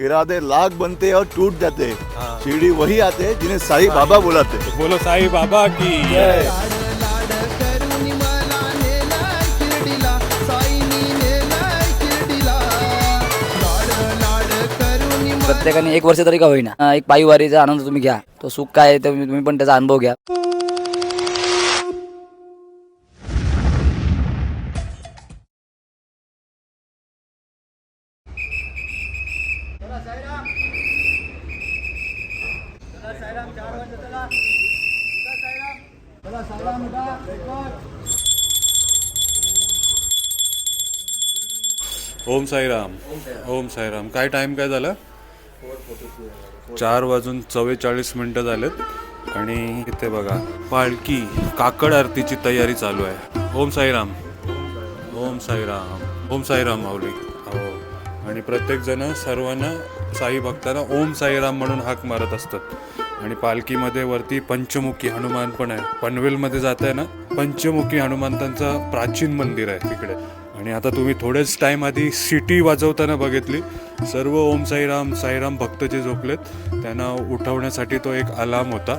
इरादे लाख बनते और टूट जाते। सीढ़ी वही आते जिन्हें साईं बाबा बुलाते। बोलो साई बाबा की प्रत्येकाने एक वर्ष तरी का होईना. एक पायी वारीचा आनंद तुम्ही घ्या. तो सुख काय आहे ते तुम्ही पण त्याचा अनुभव घ्या. ओम साईराम. ओम साईराम. काय टाइम काय झाला? चार वाजून चव्वेचाळीस मिनटं झालेत. आणि इथे बघा पालखी काकड आरतीची तयारी चालू आहे. ओम साईराम. ओम साईराम. ओम साईराम माऊली. हो. आणि प्रत्येकजण सर्वांना साई भक्तांना ओम साईराम म्हणून हाक मारत असतात. आणि पालखीमध्ये वरती पंचमुखी हनुमान पण आहे. पनवेलमध्ये जात आहे ना? पंचमुखी हनुमंतांचं प्राचीन मंदिर आहे तिकडे. आणि आता तुम्ही थोडेच टाइम आधी सिटी वाजवताना बघितली. सर्व ओम साईराम साईराम भक्त जे झोपलेत. त्यांना उठवण्यासाठी तो एक अलार्म होता.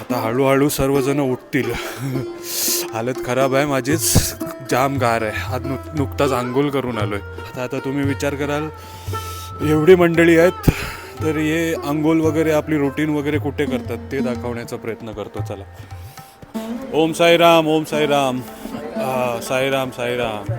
आता हळूहळू सर्वजण उठतील. हालत खराब आहे माझीच. जाम गार आहे. आज नुक नुकताच आंघोळ करून आलो आहे आता आता तुम्ही विचार कराल एवढी मंडळी आहेत तर हे आंघोळ वगैरे आपली रुटीन वगैरे कुठे करतात? ते दाखवण्याचा प्रयत्न करतो. चला. ओम साईराम ओम साईराम. साईराम साईराम.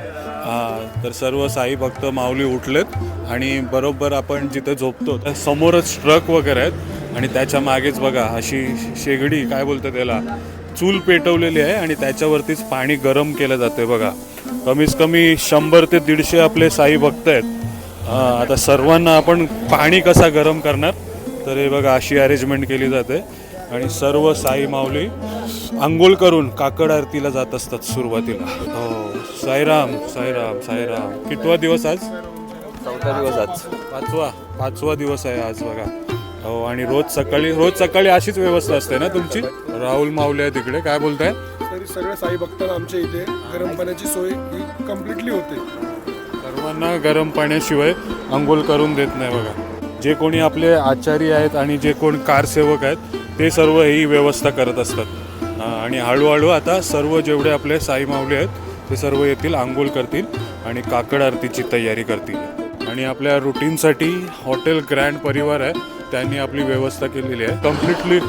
हां तर सर्व साई भक्त माऊली उठलेत आणि बरोबर आपण जिथे झोपतो त्या समोरच ट्रक वगैरे आहेत. आणि त्याच्या मागेच बघा अशी शेगडी काय बोलतं त्याला चूल पेटवलेली आहे आणि त्याच्यावरतीच पाणी गरम केलं जाते बघा. कमीत कमी शंभर ते दीडशे आपले साई भक्त आहेत. आता सर्वांना आपण पाणी कसा गरम करणार? तर हे बघा अशी अरेंजमेंट केली जाते. आणि सर्व साई माऊली आंघोळ करून काकड आरतीला जात असतात सुरुवातीला. हो साईराम साईराम साईराम. कितवा दिवस आज? चौथा दिवस आज. पाचवा. पाचवा दिवस आहे आज बघा. हो आणि रोज सकाळी रोज सकाळी अशीच व्यवस्था असते ना तुमची? राहुल माऊली आहे तिकडे. काय बोलताय? तरी सगळ्या साई भक्तांना आमच्या इथे. गरम पाण्याची सोय ही कम्प्लिटली होते. सर्वांना गरम पाण्याशिवाय आंघोळ करून देत नाही बघा. जे कोणी आपले आचारी आहेत आणि जे कोण कारसेवक आहेत ते सर्व ही व्यवस्था करत असतात. आणि हळूहळू आता सर्व जेवढे आपले साई माऊली आहेत ते सर्व येतील आंघोळ करतील आणि काकड आरतीची तयारी करतील. आणि आपल्या रुटीनसाठी हॉटेल ग्रँड परिवार आहे त्यांनी आपली व्यवस्था केलेली आहे. कम्प्लिटली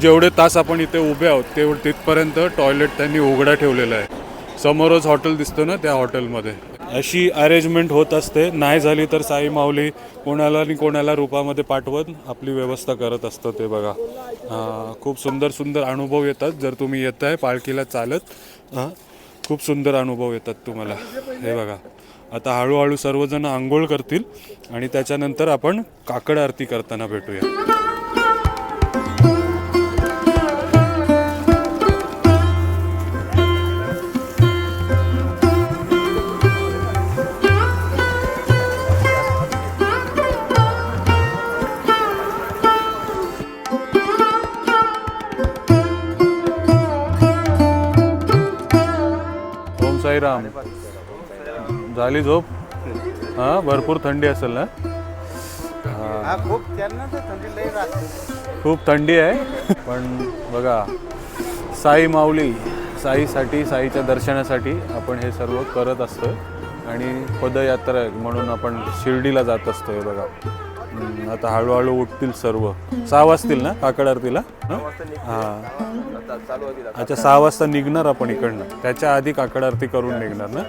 जेवढे तास आपण इथे उभे आहोत तेवढे तिथपर्यंत टॉयलेट त्यांनी उघडा ठेवलेला आहे. समोरच हॉटेल दिसतं ना त्या हॉटेलमध्ये. अशी अरेंजमेंट होत असते. नाही झाली तर साई माऊली कोणाला आणि कोणाला रूपामध्ये पाठवत आपली व्यवस्था करत असतं ते बघा. खूप सुंदर सुंदर अनुभव येतात. जर तुम्ही येत आहे पालखीला चालत हां खूप सुंदर अनुभव येतात तुम्हाला. हे बघा. आता हळूहळू सर्वजण आंघोळ करतील आणि त्याच्यानंतर आपण काकड आरती करताना भेटूया. झाली झोप. हा भरपूर थंडी असेल ना? खूप थंडी आहे. पण बघा साई माऊली साईसाठी साईच्या दर्शनासाठी आपण हे सर्व करत असतो आणि पदयात्रा म्हणून आपण शिर्डीला जात असतो हे बघा. हम्म, आता हळूहळू उठतील सर्व. सहा वाजतील ना काकड आरतीला हां? अच्छा सहा वाजता निघणार आपण इकडनं. त्याच्या आधी काकड आरती करून निघणार ना?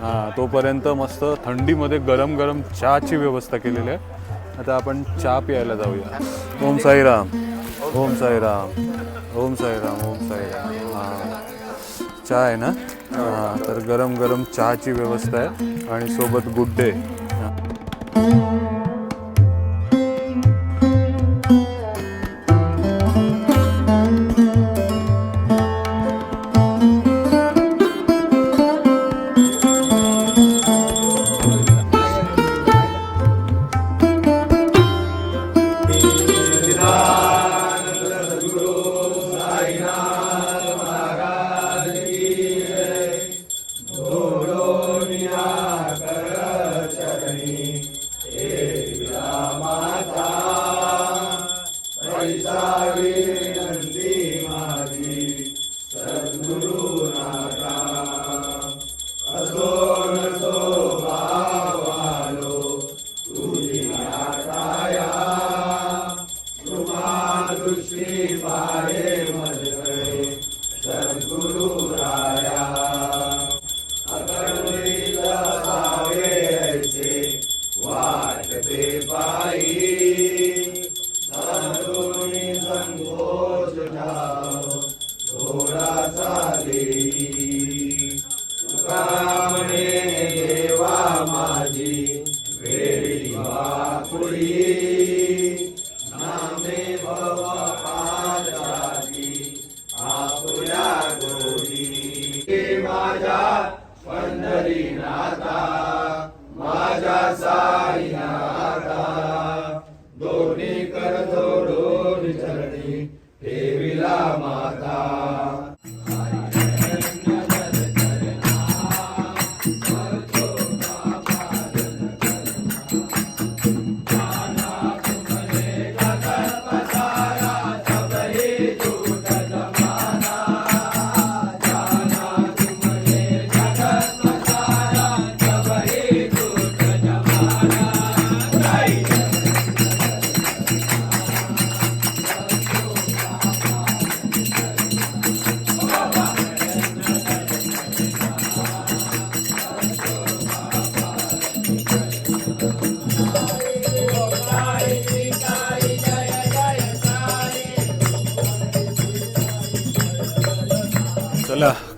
हां तोपर्यंत मस्त थंडीमध्ये गरम गरम चहाची व्यवस्था केलेली आहे. आता आपण चहा प्यायला जाऊया. ओम साईराम. ओम साईराम. ओम साईराम ओम साईराम. हां. चहा आहे ना? हां तर गरम गरम चहाची व्यवस्था आहे. आणि सोबत गुड्डे. हां. सद्गुरु राया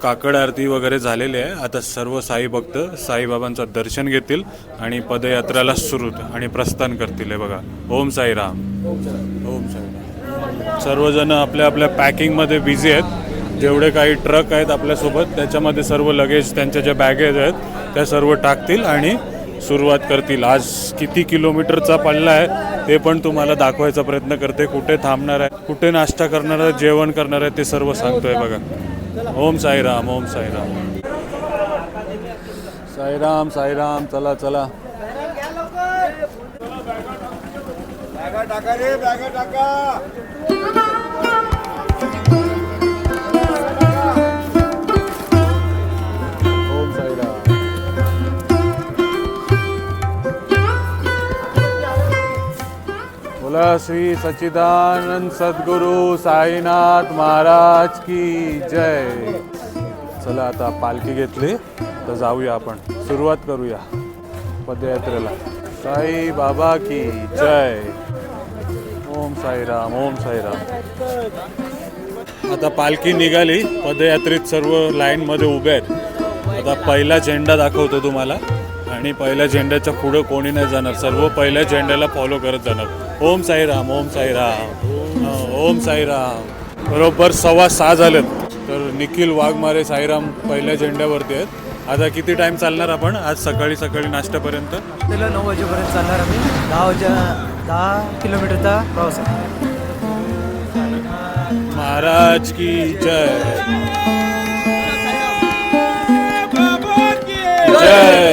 काकड आरती वगैरे झालेली आहे. आता सर्व साई भक्त साईबाबांचं दर्शन घेतील आणि पदयात्रेला सुरू आणि प्रस्थान करतील. हे बघा. ओम साईराम. ओम साईराम. सर्वजण आपल्या आपल्या पॅकिंगमध्ये बिझी आहेत. जेवढे काही ट्रक आहेत आपल्यासोबत त्याच्यामध्ये सर्व लगेज त्यांच्या ज्या बॅगेज आहेत त्या सर्व टाकतील आणि सुरुवात करतील. आज किती किलोमीटरचा पल्ला आहे ते पण तुम्हाला दाखवायचा प्रयत्न करते. कुठे थांबणार आहे कुठे नाश्ता करणार आहे जेवण करणार आहे ते सर्व सांगतोय बघा. ओम साईराम ओम साईराम. साईराम साईराम चला चला. ओम बोला श्री सच्चिदानंद सद्गुरु साईनाथ महाराज की जय. चला आता पालखी घेतली तर जाऊया आपण. सुरुवात करूया पदयात्रेला. साई बाबा की जय. ओम साईराम ओम साईराम आता पालखी निघाली पदयात्रेत सर्व लाईनमध्ये उभे आहेत. आता पहिला झेंडा दाखवतो तुम्हाला. आणि पहिल्या झेंड्याच्या पुढं कोणी नाही जाणार. सर्व पहिल्या झेंड्याला फॉलो करत जाणार. ओम साईराम ओम साईराम ओम साईराम बरोबर सव्वा सहा झालेत. तर निखिल वाघमारे साईराम पहिल्या झेंड्यावरती आहेत. आता किती टाइम चालणार आपण? आज सकाळी सकाळी नाश्त्यापर्यंत. त्याला नऊ वाजेपर्यंत चालणार आम्ही. दहा वाजा दहा किलोमीटरचा प्रवास आहे. महाराज की जय. जय.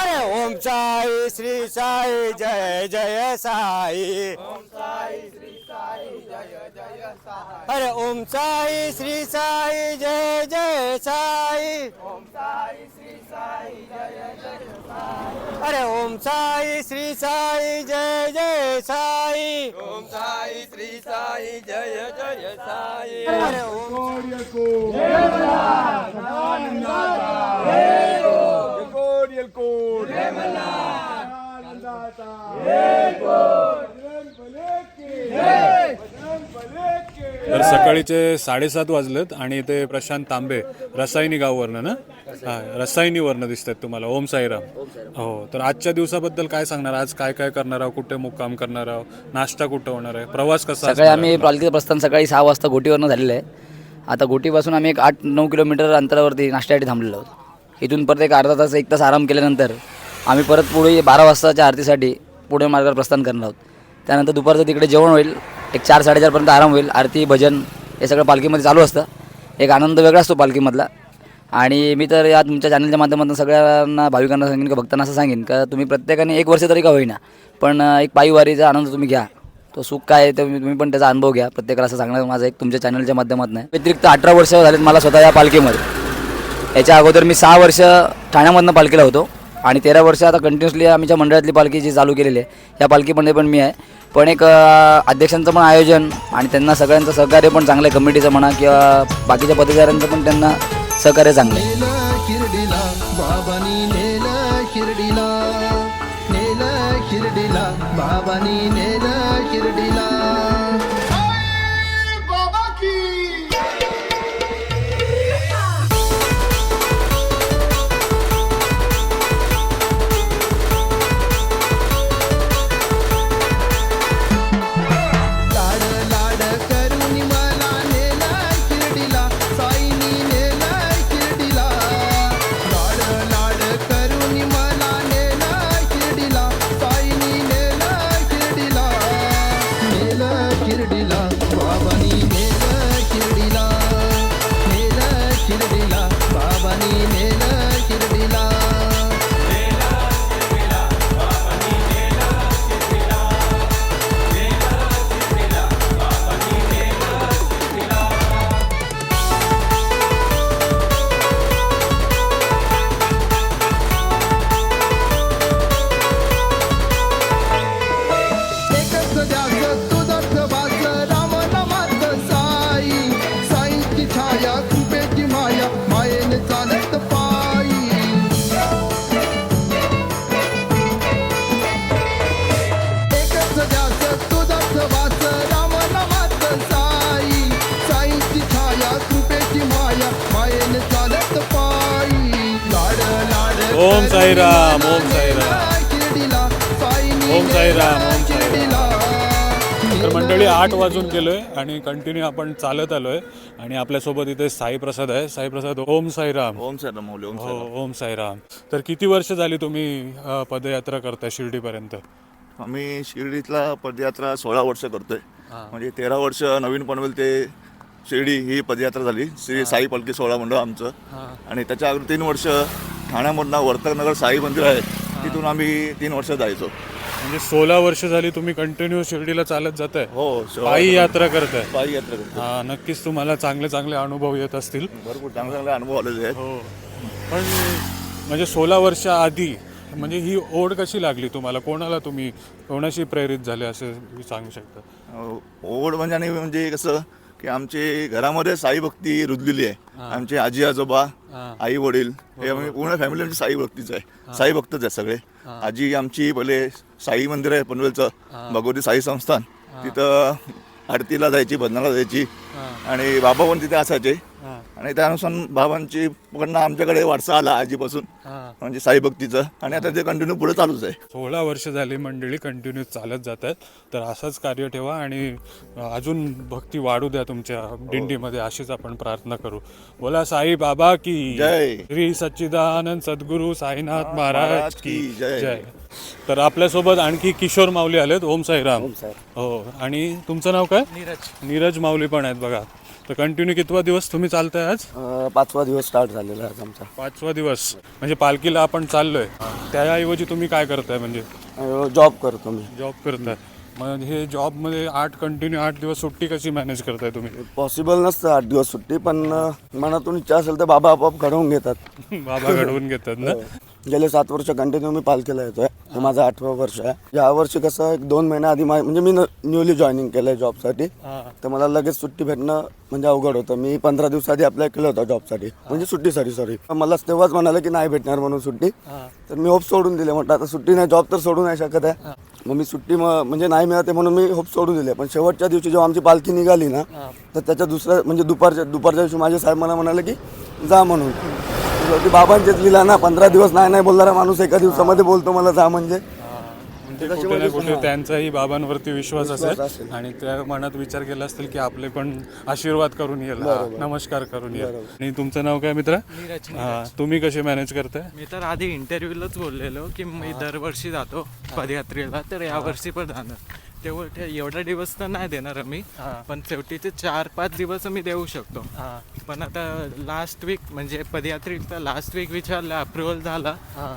अरे ओम साई श्री साई जय जय साई अरे ओम साई श्री साई जय जय साई ओम साई श्री साई जय जय साई अरे ओम साई श्री साई जय जय साई ओम साई श्री साई जय जय साई अरे ओम तर सकाळीचे साडेसात वाजलेत आणि इथे प्रशांत तांबे रसायनी गाववरनं ना? हा रसायनीवरनं दिसतात तुम्हाला. ओम साईराम. हो तर आजच्या दिवसाबद्दल काय सांगणार? आज काय काय करणार आहोत? कुठे मुक्काम करणार आहोत? नाश्ता कुठं होणार आहे? प्रवास कसा सकाळी असणार आहे? आम्ही पालखीचं प्रस्थान सकाळी सहा वाजता घोटीवरनं झालेलं आहे. आता घोटीपासून आम्ही एक आठ नऊ किलोमीटर अंतरावरती नाश्त्यासाठी थांबलेलो आहोत. इथून परत एक अर्धा तास एक तास आराम केल्यानंतर आम्ही परत पुढे बारा वाजताच्या आरतीसाठी पुढे मार्गावर प्रस्थान करणार आहोत. त्यानंतर दुपारचं तिकडे जेवण होईल. एक चार साडेचारपर्यंत आराम होईल. आरती भजन हे सगळं पालखीमध्ये चालू असतं. एक आनंद वेगळा असतो पालखीमधला. आणि मी तर या तुमच्या चॅनलच्या माध्यमातून सगळ्यांना भाविकांना सांगेन का भक्तांना असं सांगेन का तुम्ही प्रत्येकाने एक वर्ष तरी का होईना पण एक पायीवारीचा आनंद तुम्ही घ्या. तो सुख काय आहे ते तुम्ही पण त्याचा अनुभव घ्या. प्रत्येकाला असं सांगणं माझं एक तुमच्या चॅनलच्या माध्यमातून व्यतिरिक्त अठरा वर्ष झालेत मला स्वतः या पालखीमध्ये. याच्या अगोदर मी सहा वर्ष ठाण्यामधनं पालखीला होतो आणि तेरा वर्ष आता कंटिन्युअसली आमच्या मंडळातली पालखी जी चालू केलेली आहे या पालखीमध्ये पण मी आहे. पण एक अध्यक्षांचं पण आयोजन आणि त्यांना सगळ्यांचं सहकार्य पण चांगलं आहे कमिटीचं म्हणा किंवा बाकीच्या पदाधिकाऱ्यांचं पण त्यांना सहकार्य चांगलं आहे. तर मंडळी आठ वाजून गेलोय आणि कंटिन्यू आपण चालत आलोय. आणि आपल्यासोबत इथे साई प्रसाद आहे. साई प्रसाद ओम साईराम. ओम सर मौली ओम हो ओम साईराम. तर किती वर्ष झाली तुम्ही अ, पदयात्रा करताय शिर्डीपर्यंत? आम्ही शिर्डीतला पदयात्रा सोळा वर्ष करतोय. म्हणजे तेरा वर्ष नवीन पनवेल ते शिर्डी ही पदयात्रा झाली. श्री साई पालखी सोहळा मंडळ आमचं. आणि त्याच्या अगोदर तीन वर्ष ठाण्यामधनं वर्तकनगर साई मंदिर आहे. तिथून आम्ही तीन वर्ष जायचो. म्हणजे सोळा वर्ष झाली तुम्ही कंटिन्यू शिर्डीला चालत जाताय. हो सोळा पायी यात्रा करताय. पायी यात्रा करतो. हा नक्कीच तुम्हाला चांगले चांगले अनुभव येत असतील. भरपूर चांगले चांगले अनुभव आलेले आहेत. हो. पण म्हणजे सोळा वर्ष आधी म्हणजे ही ओढ कशी लागली तुम्हाला? कोणाला तुम्ही कोणाशी प्रेरित झाले असे सांगू शकता? ओढ म्हणजे आणि म्हणजे कसं की आमची घरामध्ये साई भक्ती रुजलेली आहे. आमचे आजी आजोबा आई वडील हे आम्ही पूर्ण फॅमिली आमची साई भक्तीच आहे. साई भक्तच आहे सगळे. आजी आमची पहिले साई मंदिर आहे पनवेलचं भगवती साई संस्थान. तिथं आरतीला जायची भजनाला जायची. आणि बाबा पण तिथे असायचे. आणि त्यानुसार बाबांची कडनं आमच्याकडे वारसा आला आजीपासून म्हणजे साई भक्तीचं. आणि आता ते कंटिन्यू पुढे चालूच आहे. सोळा वर्ष झाली मंडळी कंटिन्यू चालत जात आहेत तर असंच कार्य ठेवा आणि अजून भक्ती वाढू द्या तुमच्या दिंडीमध्ये अशीच आपण प्रार्थना करू. बोला साई बाबा की जय. श्री सच्चिदानंद सद्गुरू साईनाथ महाराज की जय. जय. तर आपल्यासोबत आणखी किशोर माऊली आलेत. ओम साईराम. हो. आणि तुमचं नाव काय? नीरज. नीरज माऊली पण आहेत बघा. तर कंटिन्यू कितवा दिवस तुम्ही चालताय आज? अ, पाचवा दिवस स्टार्ट झालेला आहे आज आमचा. पाचवा दिवस. म्हणजे पालखीला आपण चाललोय. त्याऐवजी तुम्ही काय करताय म्हणजे? अ, जॉब करतो मी. जॉब करताय. मग हे जॉबमध्ये आठ कंटिन्यू आठ दिवस सुट्टी कशी मॅनेज करताय तुम्ही? पॉसिबल नसतं आठ दिवस सुट्टी पण अं, मनातून इच्छा असेल तर बाबा आपोआप घडवून घेतात. बाबा घडवून घेतात ना? गेले सात वर्ष कंटिन्यू मी पालखीला येतोय. हे माझं आठवं वर्ष आहे. या वर्षी कसं एक दोन महिन्या आधी मा- म्हणजे मी न्यूली जॉईनिंग केलंय जॉबसाठी तर मला लगेच सुट्टी भेटणं म्हणजे अवघड होतं. मी पंधरा दिवसाआधी अप्लाय केलं होतं जॉबसाठी म्हणजे सुट्टीसाठी सॉरी मला तेव्हाच म्हणाले की नाही भेटणार म्हणून सुट्टी. तर मी होप सोडून दिले. म्हटलं आता सुट्टी नाही जॉब तर सोडू नाही शकत आहे. मग मी सुट्टी म- म्हणजे नाही मिळते म्हणून मी होप सोडून दिले. पण शेवटच्या दिवशी जेव्हा आमची पालखी निघाली ना तर त्याच्या दुसऱ्या म्हणजे दुपारच्या दुपारच्या दिवशी माझे साहेब मला म्हणाले की जा म्हणून. शेवटी बाबांचेच लिहिला ना पंधरा दिवस नाही नाही बोलणारा माणूस एका दिवसामध्ये बोलतो मला जा म्हणजे. म्हणजे कुठे ना कुठे त्यांचाही बाबांवरती विश्वास असेल आणि त्या मनात विचार केला असतील की आपले पण आशीर्वाद करून येईल. नमस्कार करून येईल. आणि तुमचं नाव काय मित्र? हा तुम्ही कसे मॅनेज करताय? मी तर आधी इंटरव्ह्यूलाच बोललेलो की मी दरवर्षी जातो पदयात्रेला तर यावर्षी पण जाणार. तेवढं ते एवढा दिवस तर नाही देणार मी पण शेवटीचे चार पाच दिवस मी देऊ शकतो. पण आता लास्ट वीक म्हणजे पदयात्रेचा लास्ट वीक विचारलं अप्रुव्हल झाला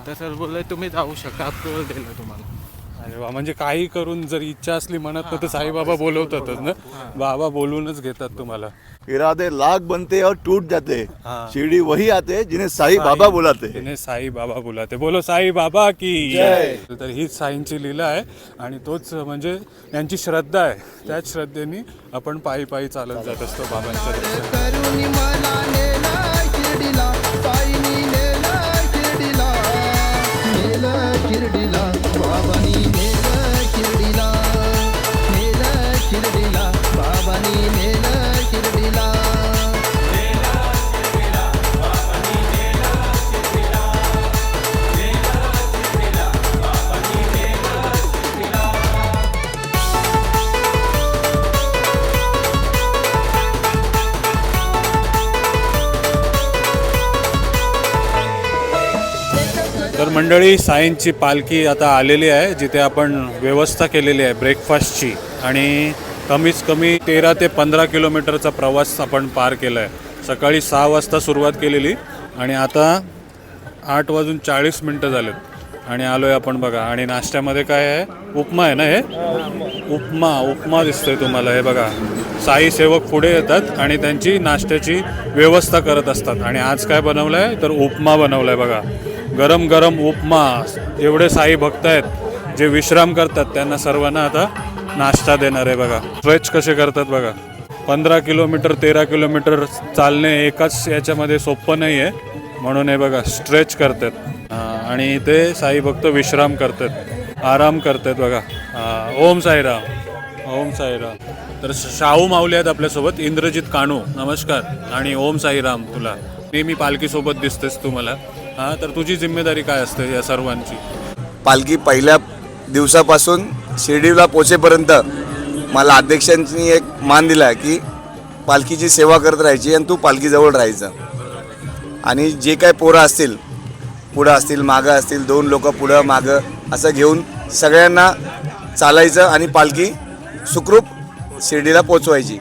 तर सर बोलले तुम्ही जाऊ शकता अप्रुव्हल दिलं तुम्हाला. अरे वा म्हणजे काही करून जर इच्छा असली मनात तर साईबाबा बोलवतातच ना? बाबा बोलूनच घेतात तुम्हाला. इरादे लाख बनते और टूट जाते. शिरडी वही आते जिन्हें साई बाबा बुलाते. तिने साई बाबा बोलाते. बोलो साई बाबा की तर हीच साईंची लीला आहे आणि तोच म्हणजे त्यांची श्रद्धा आहे. त्याच श्रद्धेने आपण पायी पायी चालत जात असतो बाबांच्या मंडळी साईंची पालखी आता आलेली आहे जिथे आपण व्यवस्था केलेली आहे ब्रेकफास्टची आणि कमीत कमी तेरा ते पंधरा किलोमीटरचा प्रवास आपण पार केला आहे सकाळी सहा वाजता सुरुवात केलेली आणि आता आठ वाजून चाळीस मिनटं झालेत. आणि आलो आहे आपण बघा. आणि नाश्त्यामध्ये काय आहे? उपमा आहे ना हे? उपमा उपमा दिसतोय तुम्हाला. हे बघा. साई सेवक पुढे येतात आणि त्यांची नाश्त्याची व्यवस्था करत असतात. आणि आज काय बनवलं आहे तर उपमा बनवला आहे बघा. गरम गरम उपमा एवढे साई भक्त आहेत जे विश्राम करतात त्यांना सर्वांना आता नाश्ता देणार आहे बघा. स्ट्रेच कसे करतात बघा. पंधरा किलोमीटर तेरा किलोमीटर चालणे एकाच याच्यामध्ये सोपं नाही आहे म्हणून हे बघा स्ट्रेच करतात. आणि ते साई भक्त विश्राम करतात. आराम करतात बघा. ओम साईराम. ओम साईराम. तर शाहू माऊली आहेत आपल्यासोबत इंद्रजित काणू नमस्कार. आणि ओम साईराम तुला. नेहमी पालखीसोबत दिसतेस तू मला हां तर तुझी जिम्मेदारी काय असते या सर्वांची? पालखी पहिल्या दिवसापासून शिर्डीला पोचेपर्यंत मला अध्यक्षांनी एक मान दिला की पालखीची सेवा करत राहायची आणि तू पालखीजवळ राहायचं. आणि जे काय पोरं असतील पुढं असतील मागं असतील दोन लोक पुढं मागं असं घेऊन सगळ्यांना चालायचं आणि पालखी सुखरूप शिर्डीला पोचवायची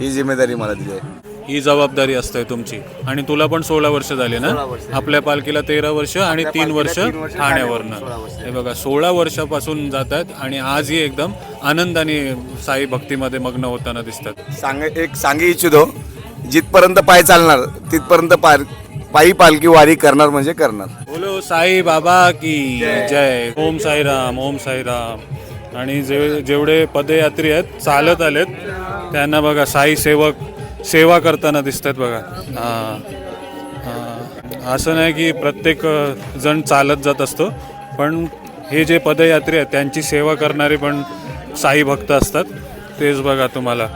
ही जिम्मेदारी मला दिली आहे. ही जबाबदारी असते तुमची. आणि तुला पण सोळा वर्ष झाली ना? आपल्या पालखीला तेरा वर्ष आणि तीन वर्ष ठाण्यावरनं. हे बघा सोळा वर्षापासून जात आहेत आणि आजही एकदम आनंदाने साई भक्तीमध्ये मग्न होताना दिसतात. सांग एक सांगू इच्छितो जिथपर्यंत पाय चालणार तिथपर्यंत पाय पायी पालखी वारी करणार म्हणजे करणार. बोलो साई बाबा की जय. ओम साईराम ओम साईराम आणि जे जेवढे पदयात्री आहेत चालत आलेत त्यांना बघा साई सेवक सेवा करताना दिसतात बघा. हां. हां. असं नाही की प्रत्येक जण चालत जात असतो पण हे जे पदयात्री आहेत त्यांची सेवा करणारे पण साई भक्त असतात. तेच बघा तुम्हाला.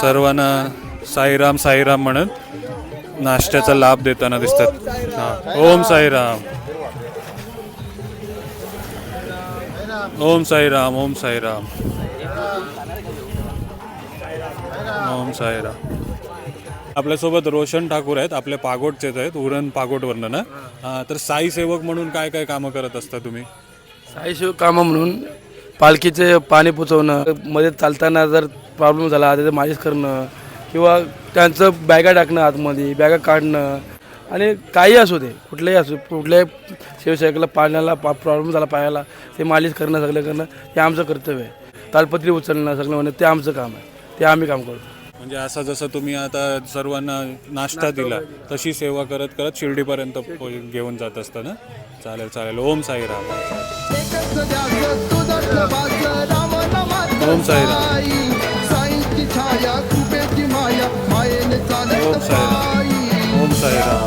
सर्वांना साईराम साईराम म्हणत नाश्त्याचा लाभ देताना दिसतात. हां. ओम साईराम. ओम साईराम ओम साईराम. ओम सायरा आपल्यासोबत रोशन ठाकूर आहेत आपले पागोटचेच आहेत उरण पागोटवरनं ना तर साई सेवक म्हणून काय काय कामं करत असता तुम्ही? साईशिव कामं म्हणून पालखीचे पाणी पुचवणं मध्ये चालताना जर प्रॉब्लेम झाला त्याचं मालिश करणं किंवा त्यांचं बॅगा टाकणं आतमध्ये बॅगा काढणं आणि काही असू दे कुठलंही असू कुठल्याही शिवसेनेला पाण्याला पा प्रॉब्लेम झाला पायाला ते मालिश करणं सगळं करणं हे आमचं कर्तव्य आहे. तालपत्री उचलणं सगळं म्हणणं ते आमचं काम आहे. ते आम्ही काम करतो. म्हणजे असा जसं तुम्ही आता सर्वांना नाश्ता दिला तशी सेवा करत करत शिर्डीपर्यंत घेऊन जात असतं ना? चालेल चालेल. ओम साईराम. ओम साईराम. ओम साईराम. ओम साईराम.